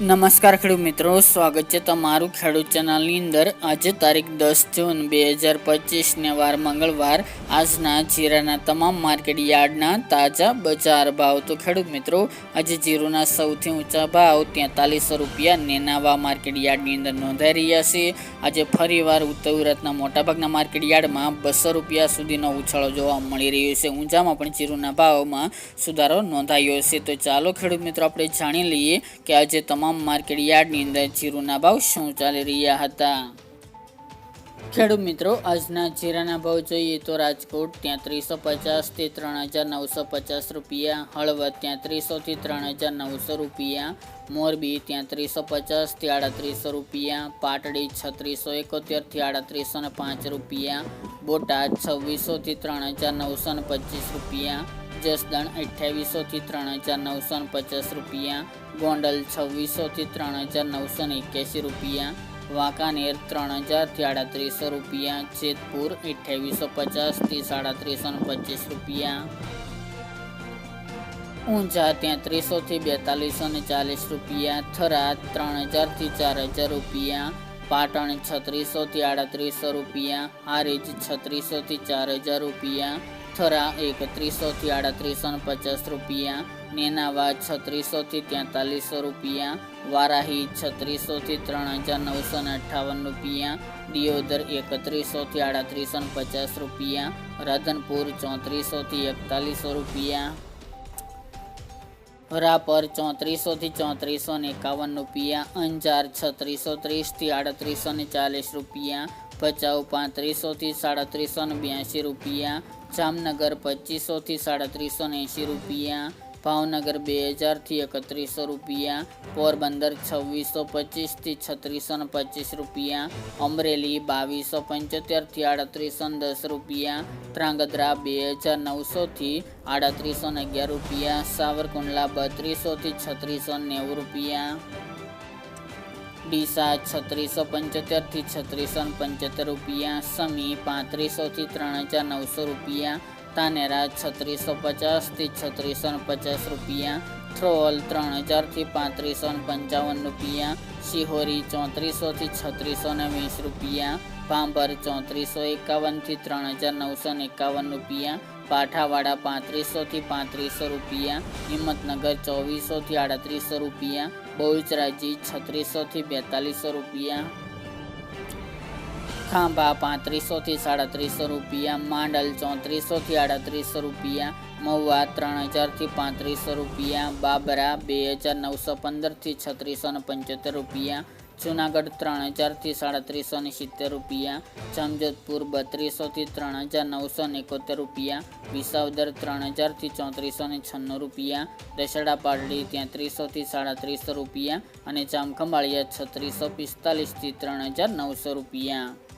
નમસ્કાર ખેડૂત મિત્રો, સ્વાગત છે તમારું ખેડૂત ચેનલની અંદર. આજે તારીખ દસ જૂન બે હજાર પચીસને વાર મંગળવાર. આજના જીરાના તમામ માર્કેટ યાર્ડના તાજા બજાર ભાવ. તો ખેડૂત મિત્રો, આજે જીરુના સૌથી ઊંચા ભાવ તેતાલીસો રૂપિયા નેનાવા માર્કેટ યાર્ડની અંદર નોંધાઈ રહ્યા છે. આજે ફરીવાર ઉત્તર ગુજરાતના મોટાભાગના માર્કેટ યાર્ડમાં બસો રૂપિયા સુધીનો ઉછાળો જોવા મળી રહ્યો છે. ઊંચામાં પણ જીરુના ભાવમાં સુધારો નોંધાયો છે. તો ચાલો ખેડૂત મિત્રો, આપણે જાણી લઈએ કે આજે તમામ માર્કેટ યાર્ડની અંદર જીરુના ભાવ શું ચાલી રહ્યા હતા? ખેડૂત મિત્રો, આજના જીરાના ભાવ જોઈએ તો રાજકોટ ત્યાં ત્રીસો પચાસથી ત્રણ હજાર નવસો પચાસ રૂપિયા હળવદ ત્યાં ત્રીસોથી ત્રણ હજાર નવસો રૂપિયા, મોરબી ત્યાં ત્રીસો પચાસથી આડત્રીસો રૂપિયા, પાટડી છત્રીસો એકોતેરથી આડત્રીસો ને પાંચ રૂપિયા, બોટાદ છવ્વીસોથી ત્રણ હજાર નવસો ને પચીસ રૂપિયા, જસદણ અઠ્યાવીસોથી ત્રણ હજાર નવસો ને પચાસ રૂપિયા, ગોંડલ છવ્વીસોથી ત્રણ હજાર નવસો ને એક્યાસી રૂપિયા વાંકાનેર ત્રણ હજારથી આડત્રીસો રૂપિયા, જેતપુર અઠ્યાવીસો પચાસથી સાડત્રીસો પચીસ રૂપિયા. ઊંઝા ત્યાં ત્રીસોથી બેતાલીસો ને ચાલીસ રૂપિયા થરા ત્રણ હજારથી ચાર હજાર રૂપિયા, પાટણ છત્રીસોથી આડત્રીસો રૂપિયા, હારીજ છત્રીસોથી ચાર હજાર રૂપિયા થરા એકત્રીસોથી આડત્રીસો ને પચાસ રૂપિયા નેનાવા છત્રીસોથી તેતાલીસો રૂપિયા, વારાહી છત્રીસોથી ત્રણ હજાર નવસો ને અઠ્ઠાવન રૂપિયા, દિયોદર એકત્રીસોથી આડત્રીસો પચાસ રૂપિયા, રાધનપુર ચોત્રીસોથી એકતાલીસો રૂપિયા, રાપર ચોત્રીસોથી ચોત્રીસો એકાવન રૂપિયા, અંજાર છત્રીસો ત્રીસથી આડત્રીસો ચાલીસ રૂપિયા ભચાઉ પાંત્રીસોથી સાડત્રીસો ને બ્યાસી રૂપિયા, જામનગર પચીસોથી સાડત્રીસો ને એંશી રૂપિયા, ભાવનગર બે હજારથી એકત્રીસો રૂપિયા, પોરબંદર છવ્વીસો પચીસથી છત્રીસો ને પચીસ રૂપિયા, અમરેલી બાવીસો પંચોતેરથી આડત્રીસો ને દસ રૂપિયા ત્રાંગધ્રા બે હજાર નવસોથી આડત્રીસો ને અગિયાર રૂપિયા, સાવરકુંડલા બત્રીસોથી છત્રીસો નેવું રૂપિયા. ડીસા છત્રીસો પંચોતેરથી છત્રીસો પંચોતેર રૂપિયા, સમી પાંત્રીસોથી ત્રણ હજાર નવસો રૂપિયા, તાનેરા છત્રીસો પચાસથી છત્રીસો પચાસ રૂપિયા થ્રોલ ત્રણ હજારથી પાંત્રીસો પંચાવન રૂપિયા, શિહોરી ચોત્રીસોથી છત્રીસો વીસ રૂપિયા પાંભર ચોત્રીસો એકાવનથી ત્રણ હજાર નવસો એકાવન રૂપિયા પાઠાવાડા પાંત્રીસોથી પાંત્રીસો રૂપિયા, હિંમતનગર ચોવીસોથી આડત્રીસો રૂપિયા બહુચરાજી છત્રીસોથી બેતાલીસો રૂપિયા, ખાંભા પાંત્રીસોથી સાડત્રીસો રૂપિયા, માંડલ ચોત્રીસોથી આડત્રીસો રૂપિયા, મહુવા ત્રણ હજારથી પાંત્રીસો રૂપિયા, બાબરા બે હજાર નવસો પંદરથી છત્રીસો પંચોતેર રૂપિયા જુનાગઢ ત્રણ હજારથી સાડત્રીસો ને સિત્તેર રૂપિયા, જામજોધપુર બત્રીસોથી ત્રણ હજાર નવસો એકોતેર રૂપિયા, વિસાવદર ત્રણ હજારથી ચોત્રીસો છન્નું રૂપિયા, દશેડા પાટડી તેત્રીસોથી સાડત્રીસો રૂપિયા અને જામખંભાળિયા છત્રીસો પિસ્તાલીસથી ત્રણ હજાર નવસો રૂપિયા.